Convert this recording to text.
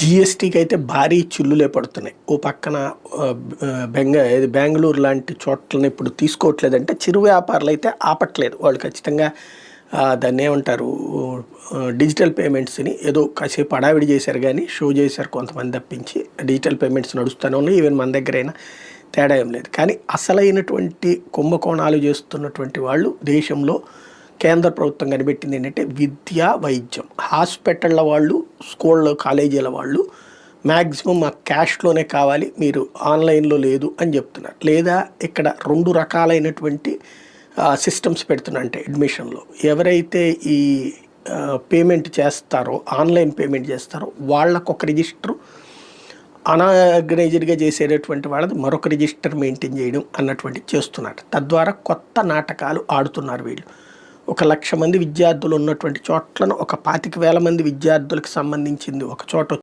జిఎస్టీకి అయితే భారీ చిల్లులే పడుతున్నాయి. ఓ పక్కన బెంగ ఇది బెంగళూరు లాంటి చోట్లని ఇప్పుడు తీసుకోవట్లేదంటే చిరు వ్యాపారులు అయితే ఆపట్లేదు. వాళ్ళు ఖచ్చితంగా దాన్ని ఏమంటారు డిజిటల్ పేమెంట్స్ని ఏదో కాసేపు అడావిడి చేశారు కానీ షో చేశారు కొంతమంది తప్పించి డిజిటల్ పేమెంట్స్ నడుస్తూనే ఉన్నాయి. ఈవెన్ మన దగ్గరైనా తేడా ఏం లేదు. కానీ అసలైనటువంటి కుంభకోణాలు చేస్తున్నటువంటి వాళ్ళు దేశంలో కేంద్ర ప్రభుత్వం కనిపెట్టింది ఏంటంటే విద్య వైద్యం. హాస్పిటళ్ళ వాళ్ళు స్కూళ్ళ కాలేజీల వాళ్ళు మ్యాక్సిమం మాకు క్యాష్లోనే కావాలి మీరు ఆన్లైన్లో లేదు అని చెప్తున్నారు. లేదా ఇక్కడ రెండు రకాలైనటువంటి సిస్టమ్స్ పెడుతున్నా అంటే అడ్మిషన్లో. ఎవరైతే ఈ పేమెంట్ చేస్తారో ఆన్లైన్ పేమెంట్ చేస్తారో వాళ్ళకు ఒక రిజిస్టర్ అనార్గనైజ్డ్గా చేసేటటువంటి వాళ్ళది మరొక రిజిస్టర్ మెయింటైన్ చేయడం అన్నటువంటి చేస్తున్నారు. తద్వారా కొత్త నాటకాలు ఆడుతున్నారు వీళ్ళు. ఒక లక్ష మంది విద్యార్థులు ఉన్నటువంటి చోట్లను ఒక పాతిక వేల మంది విద్యార్థులకు సంబంధించింది ఒక చోట